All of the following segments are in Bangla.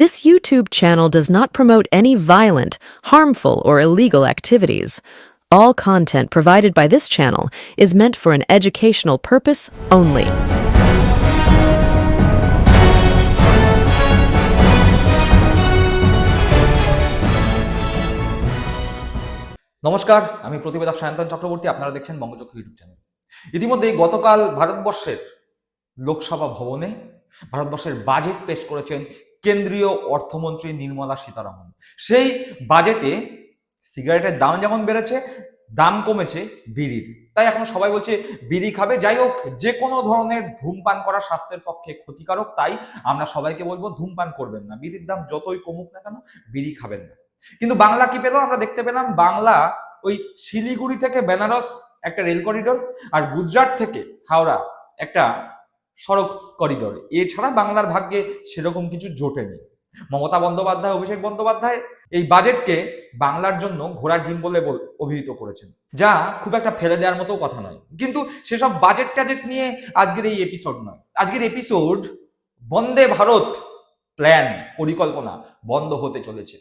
This YouTube channel does not promote any violent, harmful, or illegal activities. All content provided by this channel is meant for an educational purpose only. নমস্কার আমি প্রতিবেদক সায়ন্তন চক্রবর্তী আপনারা দেখছেন বঙ্গচক্র ইউটিউব চ্যানেল ইতিমধ্যে গতকাল ভারতবর্ষের লোকসভা ভবনে ভারতবর্ষের বাজেট পেশ করেছেন কেন্দ্রীয় অর্থমন্ত্রী নির্মলা সীতারামন। সেই বাজেটে সিগারেটের দাম যেমন বেড়েছে, দাম কমেছে বিড়ির। তাই এখন সবাই বলছে, বিড়ি খাবে? যাই হোক, যে কোনো ধরনের ধূমপান করা স্বাস্থ্যের পক্ষে ক্ষতিকারক, তাই আমরা সবাইকে বলব, ধূমপান করবেন না। বিড়ির দাম যতই কমুক না কেন, বিড়ি খাবেন না। কিন্তু বাংলা কি পেল? আমরা দেখতে পেলাম বাংলা ওই শিলিগুড়ি থেকে বেনারস একটা রেল করিডোর আর গুজরাট থেকে হাওড়া একটা সড়ক করিডোর এছাড়া বাংলার ভাগ্যে সেরকম কিছু জোটেনি। মমতা বন্দ্যোপাধ্যায়, অভিষেক বন্দ্যোপাধ্যায় এই বাজেটকে বাংলার জন্য ঘোড়া ডিম বলে অভিহিত করেছেন। যা খুব একটা ফেলে দেওয়ার মতো কথা নয়। কিন্তু সেসব বাজেট ট্যাজেট নিয়ে আজকের এই এপিসোড নয়। আজকের এপিসোড বন্দে ভারত প্ল্যান পরিকল্পনা বন্ধ হতে চলেছে।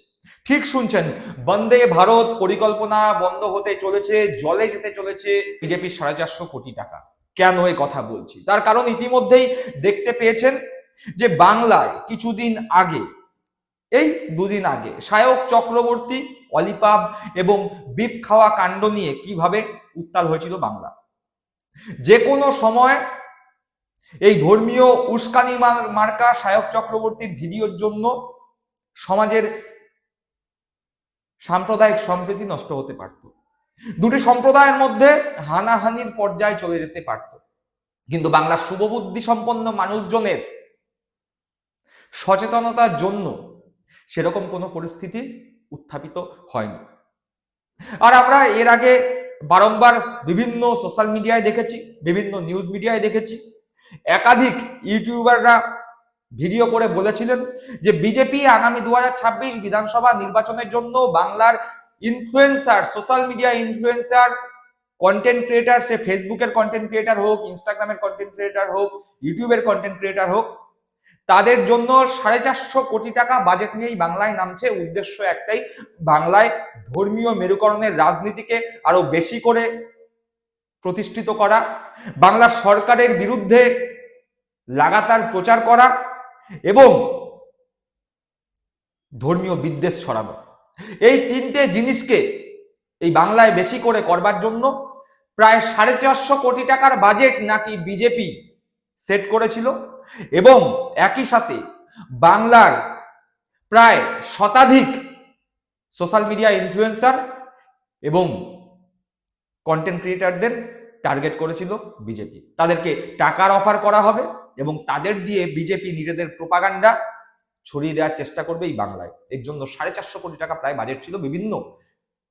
ঠিক শুনছেন, বন্দে ভারত পরিকল্পনা বন্ধ হতে চলেছে, জলে যেতে চলেছে, বিজেপির সাড়ে চারশো কোটি টাকা। কেন এ কথা বলছি? তার কারণ ইতিমধ্যেই দেখতে পেয়েছেন যে বাংলায় কিছুদিন আগে, এই দুদিন আগে সায়ক চক্রবর্তী, অলিপাব এবং বিপ খাওয়া কাণ্ড নিয়ে কীভাবে উত্তাল হয়েছিল বাংলা? যে কোনো সময় এই ধর্মীয় উস্কানি মার- মার্কা সায়ক চক্রবর্তীর ভিডিওর জন্য সমাজের সাম্প্রদায়িক সম্প্রীতি নষ্ট হতে পারত। দুটি সম্প্রদায়ের মধ্যে হানাহানির পর্যায়ে চলে যেতে পারত। কিন্তু বাংলার শুভবুদ্ধি সম্পন্ন মানুষজনের সচেতনতার জন্য সেরকম কোনো পরিস্থিতি উত্থাপিত হয়নি। আর আমরা এর আগে বারংবার বিভিন্ন সোশ্যাল মিডিয়ায় দেখেছি, বিভিন্ন নিউজ মিডিয়ায় দেখেছি। একাধিক ইউটিউবাররা ভিডিও করে বলেছিলেন যে, বিজেপি আগামী দু হাজার ছাব্বিশ বিধানসভা নির্বাচনের জন্য বাংলার influencer social media influencer content creator সে ফেসবুকের কন্টেন্ট ক্রিয়েটার হোক ইনস্টাগ্রামের কন্টেন্ট ক্রিয়েটার হোক ইউটিউবের কন্টেন্ট ক্রিয়েটার হোক, তাদের জন্য সাড়ে চারশো কোটি টাকা বাজেট নিয়েই বাংলায় নামছে উদ্দেশ্য একটাই, বাংলায় ধর্মীয় মেরুকরণের রাজনীতিকে আরও বেশি করে প্রতিষ্ঠিত করা, বাংলা সরকারের বিরুদ্ধে লাগাতার প্রচার করা এবং ধর্মীয় বিদ্বেষ ছড়ানো। এই তিনটে জিনিসকে এই বাংলায় বেশি করে করবার জন্য প্রায় সাড়ে চারশো কোটি টাকার বাজেট নাকি বিজেপি সেট করেছিল এবং একই সাথে বাংলার প্রায় শতাধিক সোশ্যাল মিডিয়া ইনফ্লুয়েন্সার এবং কন্টেন্ট ক্রিয়েটারদের টার্গেট করেছিল বিজেপি। তাদেরকে টাকার অফার করা হবে এবং তাদের দিয়ে বিজেপি নিজেদের প্রোপাগান্ডা ছড়িয়ে দেওয়ার চেষ্টা করবে এই বাংলায়। এর জন্য সাড়ে চারশো কোটি টাকা প্রায় বাজেট ছিল বিভিন্ন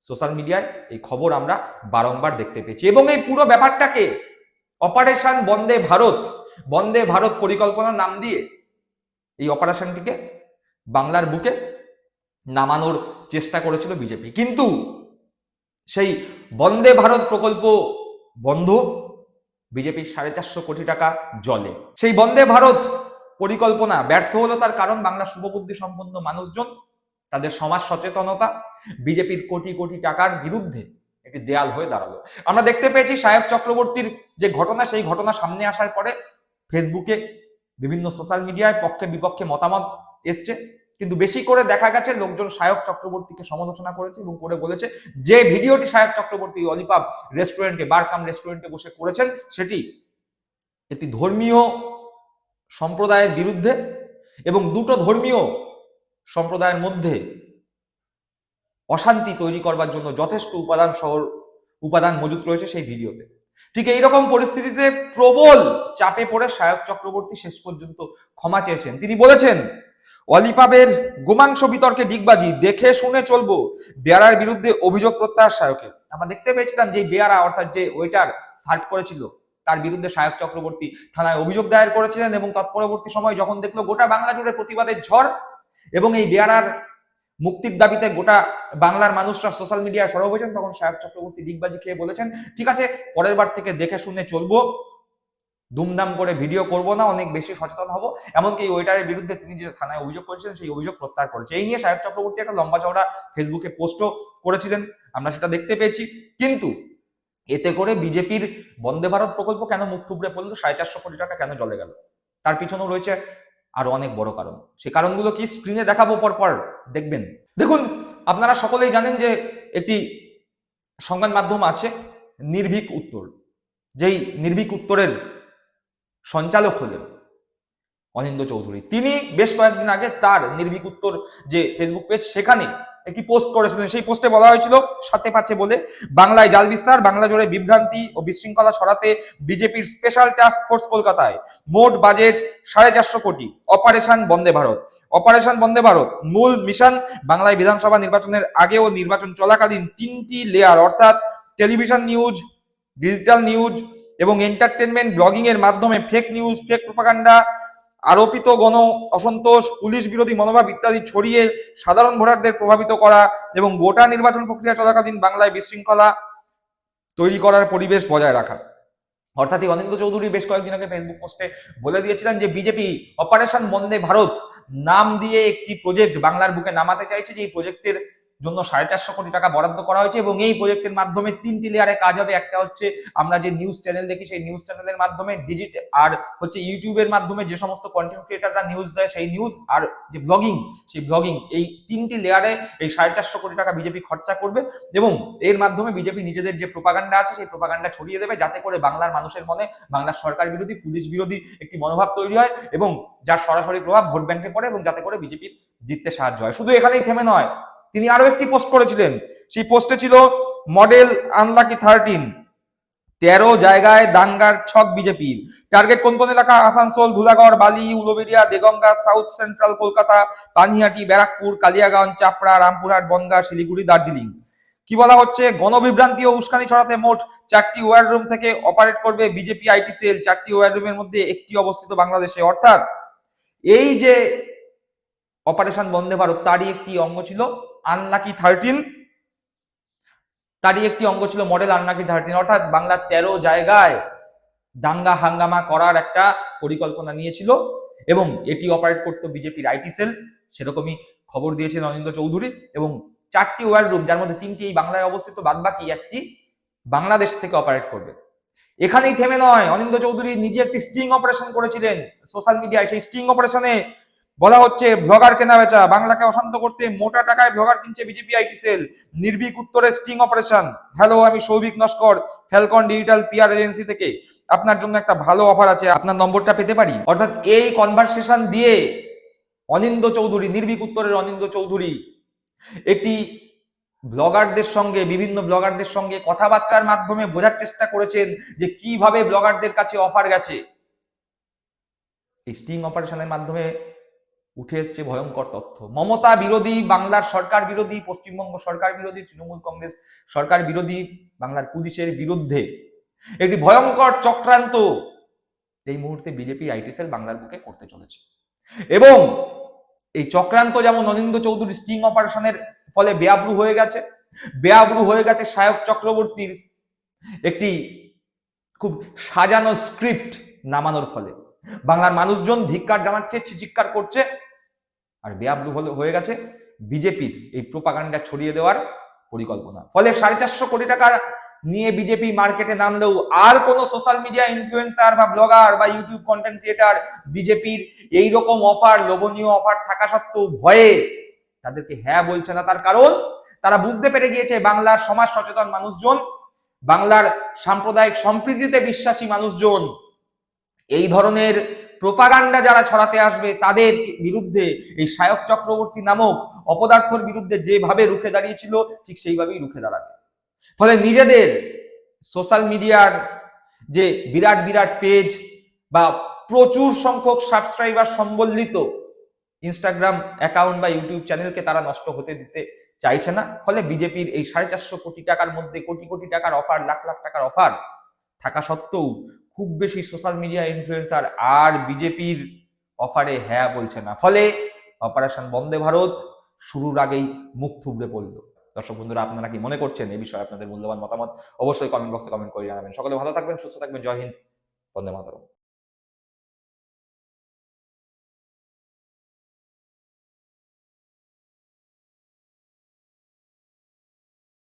সোশ্যাল মিডিয়ায় এই খবর আমরা বারংবার দেখতে পেয়েছি। এবং এই পুরো ব্যাপারটাকে অপারেশন বন্দে ভারত বন্দে ভারত পরিকল্পনার নাম দিয়ে এই অপারেশনটিকে বাংলার বুকে নামানোর চেষ্টা করেছিল বিজেপি কিন্তু সেই বন্দে ভারত প্রকল্প বন্ধ বিজেপির সাড়ে চারশো কোটি টাকা জলে। সেই বন্দে ভারত পরিকল্পনা ব্যর্থ হলো তার কারণ বাংলার শুভবুদ্ধি সম্পন্ন মানুষজন, তাদের সমাজ সচেতনতা, বিজেপির কোটি কোটি টাকার বিরুদ্ধে একটি দেয়াল হয়ে দাঁড়াল। আমরা দেখতে পেয়েছি সাহেব চক্রবর্তীর যে ঘটনা, সেই ঘটনা সামনে আসার পরে ফেসবুকে বিভিন্ন সোশ্যাল মিডিয়ায় পক্ষে বিপক্ষে মতামত এসছে। কিন্তু বেশি করে দেখা গেছে লোকজন সায়ক চক্রবর্তীকে সমালোচনা করেছে এবং করে বলেছে, যে ভিডিওটি সায়ক চক্রবর্তী অলিপাব রেস্টুরেন্টে বারকাম রেস্টুরেন্টে বসে করেছেন, সেটি একটি ধর্মীয় সম্প্রদায়ের বিরুদ্ধে এবং দুটো ধর্মীয় সম্প্রদায়ের মধ্যে অশান্তি তৈরি করবার জন্য যথেষ্ট উপাদান সহ উপাদান মজুত রয়েছে সেই ভিডিওতে। ঠিক এইরকম পরিস্থিতিতে প্রবল চাপে পড়ে সায়ক চক্রবর্তী শেষ পর্যন্ত ক্ষমা চেয়েছেন। তিনি বলেছেন, অলিপাবের গোমাংস বিতর্কে ডিগবাজি, দেখে শুনে চলবো। বেয়ারার বিরুদ্ধে অভিযোগ প্রত্যাহার সায়কের আমরা দেখতে পেয়েছিলাম যে বেয়ারা, অর্থাৎ যে ওয়েটার সার্ভ করেছিল তার বিরুদ্ধে সায়ক চক্রবর্তী থানায় অভিযোগ দায়ের করেছিলেন এবং তৎপরবর্তী সময় যখন দেখল গোটা বাংলা জুড়ে প্রতিবাদের ঝড় এবং এই বেয়ারার মুক্তির দাবিতে গোটা বাংলার মানুষরা সোশ্যাল মিডিয়ায় সরব হয়েছেন, তখন সাহেব চক্রবর্তী ডিগবাজি খেয়ে বলেছেন, ঠিক আছে, পরের বার থেকে দেখে শুনে চলবো। দুমদাম করে ভিডিও করব না, অনেক বেশি সচেতন হব। এমনকি এই ওয়েটারের বিরুদ্ধে তিনি যে থানায় অভিযোগ করেছিলেন, সেই অভিযোগ প্রত্যাহার করেছে। এই নিয়ে সাহেব চক্রবর্তী একটা লম্বা চওড়া ফেসবুকে পোস্টও করেছিলেন, আমরা সেটা দেখতে পেয়েছি। কিন্তু এতে করে বিজেপির বন্দে ভারত প্রকল্প কেন মুখ থুবড়ে পড়ল? সাড়ে চারশো কোটি টাকা কেন জলে গেল? তার পিছনেও রয়েছে আরও অনেক বড় কারণ। সেই কারণগুলো কি স্ক্রিনে দেখাবো পর পর দেখবেন। দেখুন, আপনারা সকলেই জানেন যে একটি সংবাদ মাধ্যম আছে, নির্ভীক উত্তর। যেই নির্ভীক উত্তরের সঞ্চালক হলেন অনিন্দ চৌধুরী। তিনি বেশ কয়েকদিন আগে তার নির্ভীক উত্তর যে ফেসবুক পেজ সেখানে একটি পোস্ট করেছিলেন। সেই পোস্টে বলা হয়েছিল, সাথে পাচ্ছে বলে, বাংলায় জাল বিস্তার, বাংলা জুড়ে বিভ্রান্তি ও বিশৃঙ্খলা সরাতে বিজেপির স্পেশাল টাস্ক ফোর্স কলকাতায়। মোট বাজেট সাড়ে চারশো কোটি। অপারেশন বন্দে ভারত। অপারেশন বন্দে ভারত, মূল মিশন বাংলায় বিধানসভা নির্বাচনের আগে ও নির্বাচন চলাকালীন তিনটি লেয়ার অর্থাৎ টেলিভিশন নিউজ ডিজিটাল নিউজ এবং এন্টারটেনমেন্ট ব্লগিং এর মাধ্যমে ফেক নিউজ ফেক প্রপাগান্ডা আরোপিত গণ অসন্তোষ, পুলিশ বিরোধী মনোভাব ইত্যাদি ছড়িয়ে সাধারণ ভোটারদের প্রভাবিত করা এবং গোটা নির্বাচন প্রক্রিয়া চলাকালীন বাংলায় বিশৃঙ্খলা তৈরি করার পরিবেশ বজায় রাখা। অর্থাৎ এই অনিন্দ চৌধুরী বেশ কয়েকদিন আগে ফেসবুক পোস্টে বলে দিয়েছিলেন যে বিজেপি অপারেশন বন্দে ভারত নাম দিয়ে একটি প্রজেক্ট বাংলার বুকে নামাতে চাইছে। যে এই প্রজেক্টের জন্য সাড়ে চারশো কোটি টাকা বরাদ্দ করা হয়েছে এবং এই প্রজেক্টের মাধ্যমে তিনটি লেয়ারে কাজ হবে। একটা হচ্ছে আমরা যে নিউজ চ্যানেল দেখি, সেই নিউজ চ্যানেলের মাধ্যমে ডিজিট আর হচ্ছে ইউটিউবের মাধ্যমে যে সমস্ত কন্টেন্ট ক্রিয়েটাররা নিউজ দেয়, সেই নিউজ আর যে ব্লগিং সেই ব্লগিং এই তিনটি লেয়ারে এই সাড়ে চারশো কোটি টাকা বিজেপি খরচা করবে এবং এর মাধ্যমে বিজেপি নিজেদের যে প্রোপাগান্ডা আছে, সেই প্রোপাগান্ডা ছড়িয়ে দেবে যাতে করে বাংলার মানুষের মনে, বাংলার সরকার বিরোধী, পুলিশ বিরোধী একটি মনোভাব তৈরি হয় এবং যার সরাসরি প্রভাব ভোট ব্যাংকে পড়ে এবং যাতে করে বিজেপির জিততে সাহায্য হয়। শুধু এখানেই থেমে নয় তিনি আরও একটি পোস্ট করেছিলেন। সেই পোস্টে ছিল মডেল আনলাকি থার্টিন তেরো জায়গায় দাঙ্গার ছক বিজেপির টার্গেট কোন কোন এলাকা? Asansol, Dhulagarh, Bally Uluberia Deganga south central Kolkata, Panihati, Barrackpore, Kaliaganj, Chapra, Rampurhat, Bongaon, Siliguri, Darjeeling. কি বলা হচ্ছে? গণবিভ্রান্তি ও উস্কানি ছড়াতে মোট চারটি ওয়ার রুম থেকে অপারেট করবে বিজেপি আইটি সেল চারটি ওয়ার রুমের মধ্যে একটি অবস্থিত বাংলাদেশে। অর্থাৎ এই যে অপারেশন বন্দে ভারত, তারই একটি অঙ্গ ছিল আনলাকি থার্টিন তারই একটি অঙ্গ ছিল মডেল আনলাকি থার্টিন অর্থাৎ বাংলার তেরো জায়গায় দাঙ্গা হাঙ্গামা করার একটা পরিকল্পনা নিয়েছিল এবং এটি অপারেট করতো বিজেপির আইটি সেল সেরকমই খবর দিয়েছেন অনিন্দ চৌধুরী এবং চারটি ওয়ার রুম যার মধ্যে তিনটি এই বাংলায় অবস্থিত বাদ বাকি একটি বাংলাদেশ থেকে অপারেট করবে। এখানেই থেমে নয়। অনিন্দ চৌধুরী নিজে একটি স্টিং অপারেশন করেছিলেন। সোশ্যাল মিডিয়ায় সেই স্টিং অপারেশনে বলা হচ্ছে, ব্লগার কেনা বেচা, বাংলাকে অশান্ত করতে মোটা টাকায় ব্লগার কিনছে বিজেপি আইটি সেল, নির্ভীক উত্তরে স্টিং অপারেশন। হ্যালো, আমি Souvik Naskar, falcon digital PR agency থেকে। আপনার জন্য একটা ভালো অফার আছে, আপনার নম্বরটা পেতে পারি? অর্থাৎ এই কনভারসেশন দিয়ে অনিন্দ চৌধুরী, নির্ভীক উত্তরের অনিন্দ চৌধুরী, একটি ব্লগারদের সঙ্গে, বিভিন্ন ব্লগারদের সঙ্গে কথাবার্তার মাধ্যমে বোঝার চেষ্টা করেছেন যে কীভাবে ব্লগারদের কাছে অফার গেছে। এই স্টিং অপারেশনের মাধ্যমে উঠে এসছে ভয়ঙ্কর তথ্য। মমতা বিরোধী, বাংলার সরকার বিরোধী, পশ্চিমবঙ্গ সরকার বিরোধী, তৃণমূল কংগ্রেস সরকার বিরোধী, বাংলার পুলিশের বিরুদ্ধে। একটি ভয়ঙ্কর চক্রান্ত এই মুহূর্তে বিজেপি আইটি সেল বাংলার বুকে করতে চলেছে। এবং এই চক্রান্ত যেমন নরেন্দ্র চৌধুরী স্টিং অপারেশনের ফলে বেআব্রু হয়ে গেছে। বেআব্রু হয়ে গেছে সায়ক চক্রবর্তীর একটি খুব সাজানো স্ক্রিপ্ট নামানোর ফলে। বাংলার মানুষজন ধিক্কার জানাচ্ছে ছিচিৎকার করছে। আর বেআব্রু হলে হয়ে গেছে বিজেপির এই প্রোপাগান্ডা ছড়িয়ে দেওয়ার পরিকল্পনা। ফলে সাড়ে চারশো কোটি টাকা নিয়ে বিজেপি মার্কেটে নামলেও আর কোনো সোশ্যাল মিডিয়া ইনফ্লুয়েন্সার বা ব্লগার বা ইউটিউব কন্টেন্ট ক্রিয়েটার বিজেপির এই রকম অফার লোভনীয় অফার থাকা সত্ত্বেও ভয়ে তাদেরকে হ্যাঁ বলছে না। তার কারণ, তারা বুঝতে পেরে গিয়েছে বাংলার সমাজ সচেতন মানুষজন, বাংলার সাম্প্রদায়িক সম্প্রীতিতে বিশ্বাসী মানুষজন, এই ধরনের প্রোপাগান্ডা যারা ছড়াতে আসবে, তাদের বিরুদ্ধে এই সায়ক চক্রবর্তী নামক অপদার্থর বিরুদ্ধে যেভাবে রুখে দাঁড়িয়েছিল, ঠিক সেইভাবেই রুখে দাঁড়াবে। ফলে নিজেদের সোশ্যাল মিডিয়ার যে বিরাট বিরাট পেজ বা প্রচুর সংখ্যক সাবস্ক্রাইবার সম্বলিত ইনস্টাগ্রাম অ্যাকাউন্ট বা ইউটিউব চ্যানেলকে তারা নষ্ট হতে দিতে চাইছে না। ফলে বিজেপির এই সাড়ে চারশো কোটি টাকার মধ্যে কোটি কোটি টাকার অফার লাখ লাখ টাকার অফার থাকা সত্ত্বেও খুব বেশি সোশ্যাল মিডিয়া ইনফ্লুয়েন্সার আর বিজেপির অফারে হ্যাঁ বলছে না। ফলে অপারেশন বন্দে ভারত শুরুর আগেই মুখ থুবড়ে পড়ল। দর্শক বন্ধুরা, আপনারা কি মনে করছেন? এই বিষয়ে আপনাদের মূল্যবান মতামত অবশ্যই কমেন্ট বক্সে কমেন্ট করে জানাবেন। সকলে ভালো থাকবেন, সুস্থ থাকবেন। জয় হিন্দ, বন্দে মাতরম।